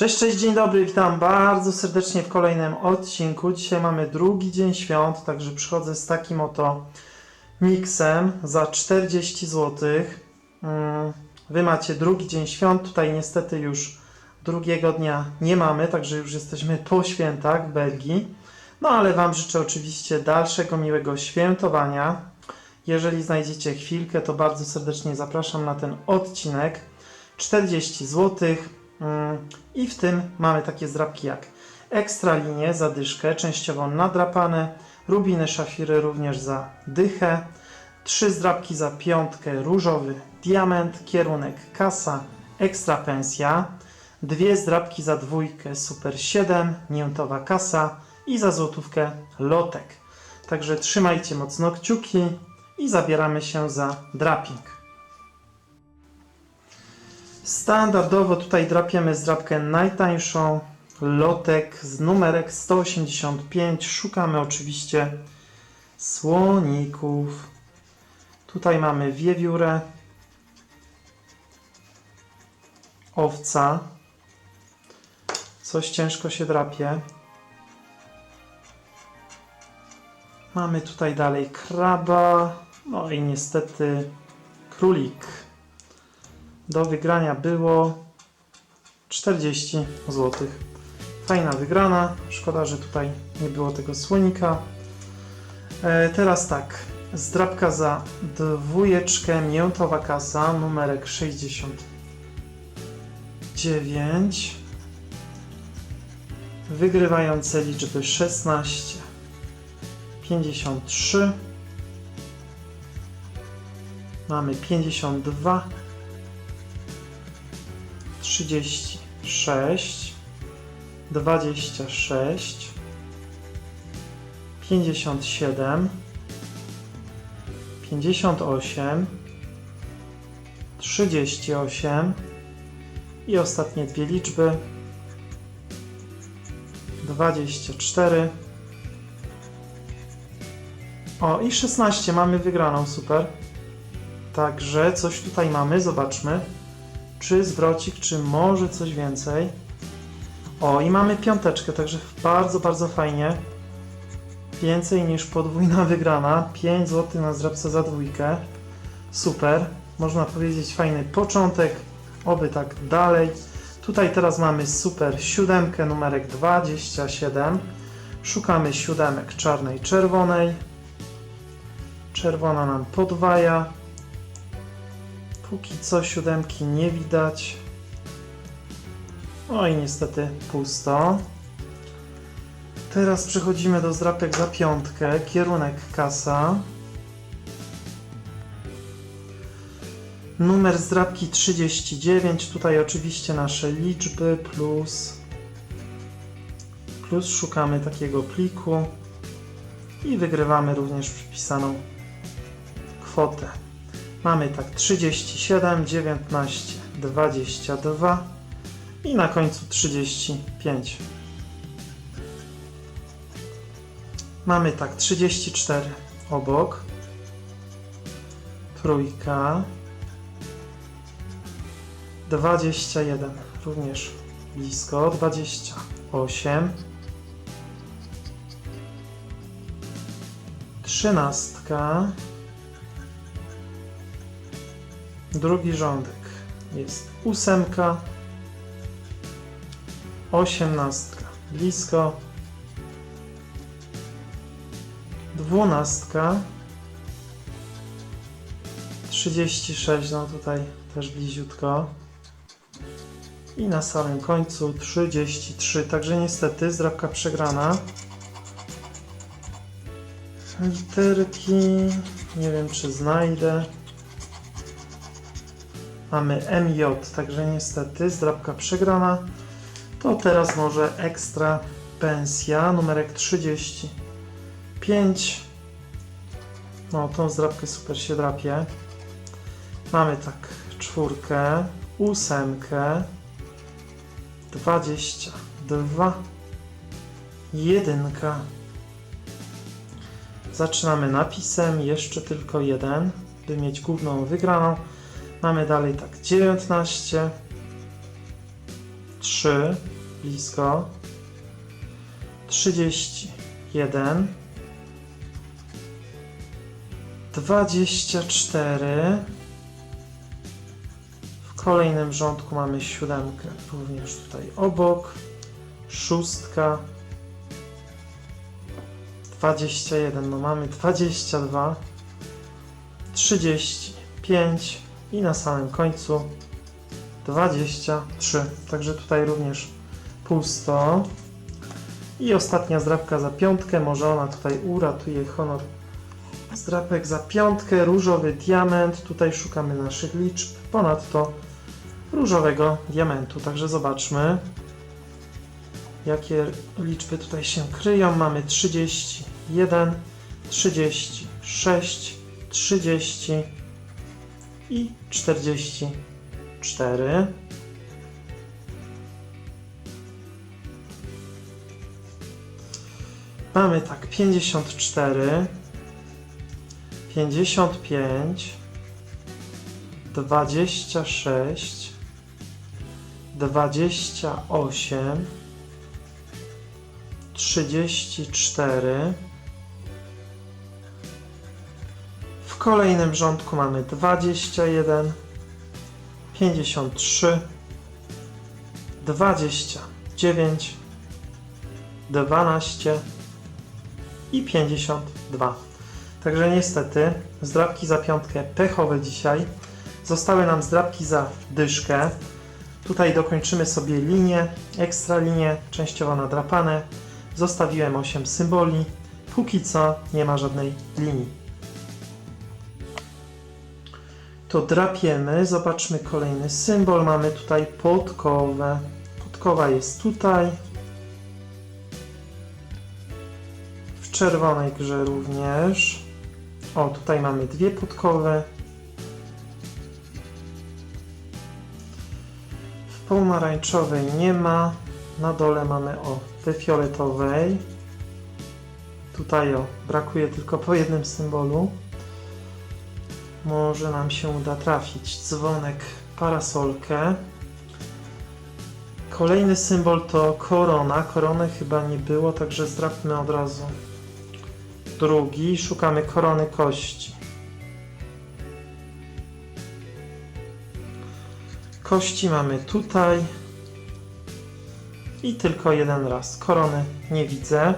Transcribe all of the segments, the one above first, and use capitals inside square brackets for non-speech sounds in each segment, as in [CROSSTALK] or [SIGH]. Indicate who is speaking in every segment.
Speaker 1: Cześć, cześć, dzień dobry, witam bardzo serdecznie w kolejnym odcinku. Dzisiaj mamy drugi dzień świąt, także przychodzę z takim oto miksem za 40 zł. Mm, Wy macie drugi dzień świąt, tutaj niestety już drugiego dnia nie mamy, także już jesteśmy po świętach w Belgii. No ale Wam życzę oczywiście dalszego miłego świętowania. Jeżeli znajdziecie chwilkę, to bardzo serdecznie zapraszam na ten odcinek. 40 zł. Mm, I w tym mamy takie zdrabki jak ekstra linie za dyszkę, częściowo nadrapane, rubiny szafiry również za dychę, trzy zdrabki za piątkę, różowy diament, kierunek kasa, ekstra pensja, dwie zdrabki za dwójkę, super 7, miętowa kasa i za złotówkę lotek. Także trzymajcie mocno kciuki i zabieramy się za draping. Standardowo tutaj drapiemy zdrabkę najtańszą, lotek z numerek 185. Szukamy oczywiście słoników. Tutaj mamy wiewiórę, owca. Coś ciężko się drapie. Mamy tutaj dalej kraba, no i niestety królik. Do wygrania było 40 zł. Fajna wygrana. Szkoda, że tutaj nie było tego słonika. E, teraz tak. Zdrabka za dwójeczkę, miętowa kasa, numerek 69. Wygrywające liczby 16, 53. Mamy 52. 36, 26, 57, 58, 38 i ostatnie dwie liczby. 24 o i 16 mamy wygraną, super. Także coś tutaj mamy, zobaczmy czy zwrocik, czy może coś więcej. O, i mamy piąteczkę, także bardzo, bardzo fajnie. Więcej niż podwójna [LAUGHS] wygrana. 5 zł na zdrabce za dwójkę. Super. Można powiedzieć fajny początek. Oby tak dalej. Tutaj teraz mamy super siódemkę, numerek 27. Szukamy siódemek czarnej, czerwonej. Czerwona nam podwaja. Póki co siódemki nie widać. No i niestety pusto. Teraz przechodzimy do zdrapek za piątkę. Kierunek kasa. Numer zdrapki 39. Tutaj oczywiście nasze liczby plus plus szukamy takiego pliku i wygrywamy również przypisaną kwotę. Mamy tak 37, 19, 22 i na końcu 35. Mamy tak 34 obok, trójka, 21 również blisko, 28, trzynastka, Drugi rządek. Jest ósemka, osiemnastka. Blisko, dwunastka, trzydzieści sześć, no tutaj też bliziutko. I na samym końcu 33, także niestety zdrabka przegrana. Literki, nie wiem czy znajdę. Mamy MJ, także niestety zdrabka przegrana. To teraz może ekstra pensja, numerek 35. No, tą zdrabkę super się drapie. Mamy tak czwórkę, ósemkę, 22, jedynka. Zaczynamy napisem, jeszcze tylko jeden, by mieć główną wygraną. Mamy dalej tak 19, 3, blisko. 31. 24. W kolejnym rządku mamy siódemkę, również tutaj obok. Szóstka. 21, no mamy 22. 35 i na samym końcu 23. Także tutaj również pusto. I ostatnia zdrabka za piątkę, może ona tutaj uratuje honor. Zdrapek za piątkę, różowy diament, tutaj szukamy naszych liczb, ponadto różowego diamentu, także zobaczmy jakie liczby tutaj się kryją, mamy 31, 36, 30 i 44. Mamy tak 54, 55, 26, 28, 34. kolejnym rządku mamy 21, 53, 29, 12 i 52. Także niestety zdrabki za piątkę pechowe dzisiaj. Zostały nam zdrabki za dyszkę. Tutaj dokończymy sobie linię, ekstra linię, częściowo nadrapane. Zostawiłem 8 symboli. Póki co nie ma żadnej linii. To drapiemy. Zobaczmy kolejny symbol. Mamy tutaj podkowę. Podkowa jest tutaj. W czerwonej grze również. O, tutaj mamy dwie podkowy. W pomarańczowej nie ma. Na dole mamy o we fioletowej. Tutaj o, brakuje tylko po jednym symbolu. Może nam się uda trafić dzwonek, parasolkę. Kolejny symbol to korona. Korony chyba nie było, także zdrapmy od razu. Drugi, szukamy korony kości. Kości mamy tutaj. I tylko jeden raz. Korony nie widzę.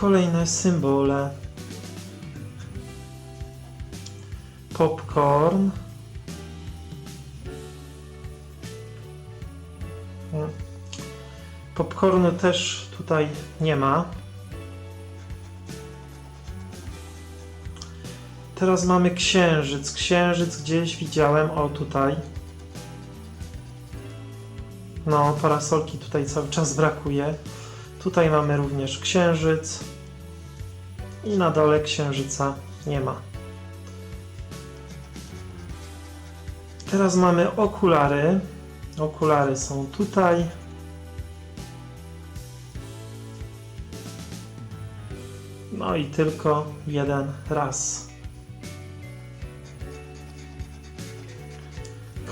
Speaker 1: Kolejne symbole. Popcorn. Mm. Popcornu też tutaj nie ma. Teraz mamy księżyc. Księżyc gdzieś widziałem. O, tutaj. No, parasolki tutaj cały czas brakuje. Tutaj mamy również księżyc. I na dole księżyca nie ma. Teraz mamy okulary. Okulary są tutaj. No i tylko jeden raz.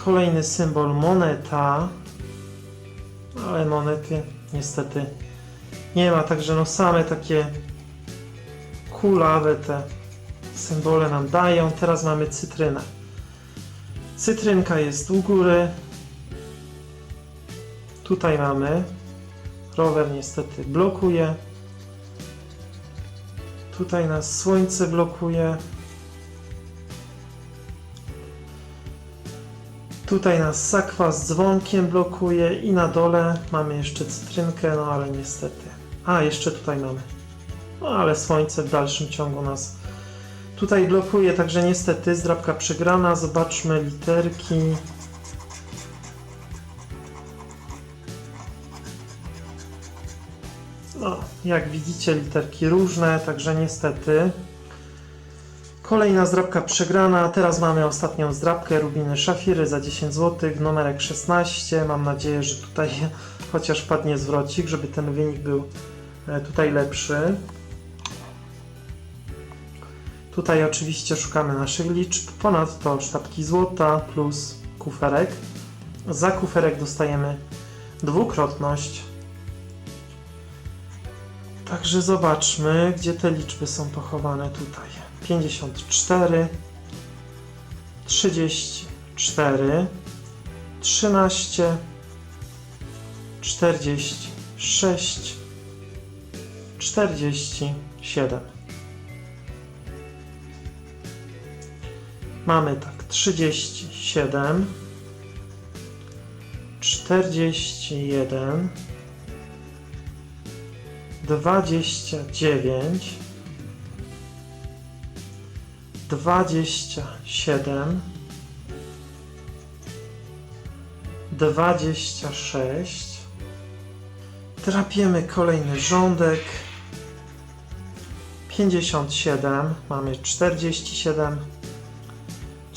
Speaker 1: Kolejny symbol moneta. Ale monety niestety nie ma, także no same takie kulawe te symbole nam dają. Teraz mamy cytrynę. Cytrynka jest u góry. Tutaj mamy. Rower niestety blokuje. Tutaj nas słońce blokuje. Tutaj nas sakwa z dzwonkiem blokuje i na dole mamy jeszcze cytrynkę, no ale niestety. A, jeszcze tutaj mamy. No ale słońce w dalszym ciągu nas tutaj blokuje, także niestety zdrabka przegrana. Zobaczmy literki. No, jak widzicie, literki różne, także niestety. Kolejna zdrabka przegrana. Teraz mamy ostatnią zdrabkę Rubiny Szafiry za 10 zł, numerek 16. Mam nadzieję, że tutaj [LAUGHS] chociaż padnie zwrocik, żeby ten wynik był e, tutaj lepszy. Tutaj oczywiście szukamy naszych liczb. Ponadto sztabki złota plus kuferek. Za kuferek dostajemy dwukrotność. Także zobaczmy, gdzie te liczby są pochowane tutaj. 54, 34, 13, 46, 47. Mamy tak 37, 41, 29, 27, 26. Drapiemy kolejny rządek. 57, mamy 47,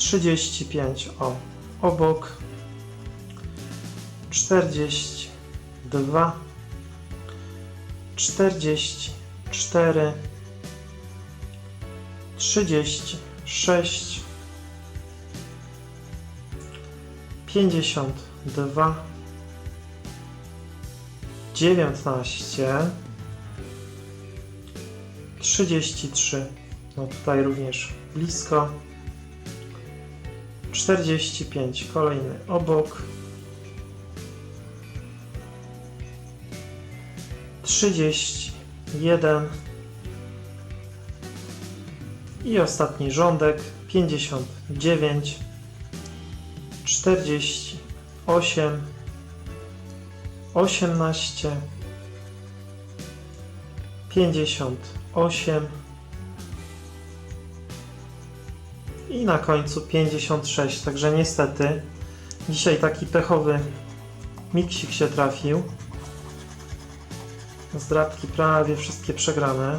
Speaker 1: 35 o obok, 42, 44, 36, 52, 19, 33, no tutaj również blisko, 45, kolejny obok, 31 i ostatni rządek 59 48 18 58 i na końcu 56. Także niestety dzisiaj taki pechowy miksik się trafił. Zdrabki prawie wszystkie przegrane.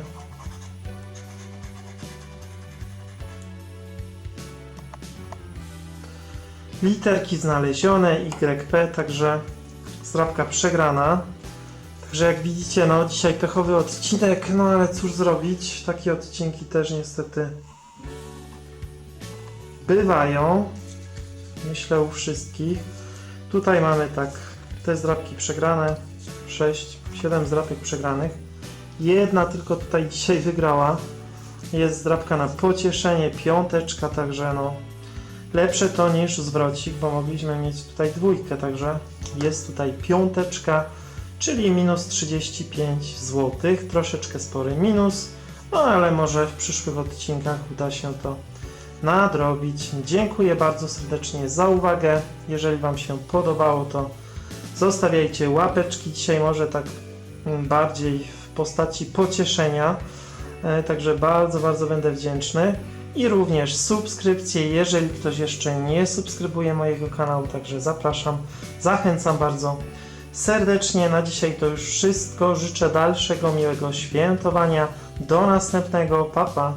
Speaker 1: Literki znalezione, YP, także zdrabka przegrana. Także jak widzicie, no dzisiaj pechowy odcinek, no ale cóż zrobić, takie odcinki też niestety bywają. Myślę u wszystkich. Tutaj mamy tak te zdrabki przegrane, 6, 7 zdrabek przegranych. Jedna tylko tutaj dzisiaj wygrała. Jest zdrabka na pocieszenie, piąteczka, także no lepsze to niż zwrocik, bo mogliśmy mieć tutaj dwójkę, także jest tutaj piąteczka, czyli minus 35 zł, troszeczkę spory minus, no ale może w przyszłych odcinkach uda się to nadrobić. Dziękuję bardzo serdecznie za uwagę. Jeżeli Wam się podobało, to zostawiajcie łapeczki. Dzisiaj może tak mm, bardziej w postaci pocieszenia. E, Także bardzo, bardzo będę wdzięczny. I również subskrypcje, jeżeli ktoś jeszcze nie subskrybuje mojego kanału, także zapraszam, zachęcam bardzo serdecznie. Na dzisiaj to już wszystko. Życzę dalszego miłego świętowania. Do następnego. Pa, pa.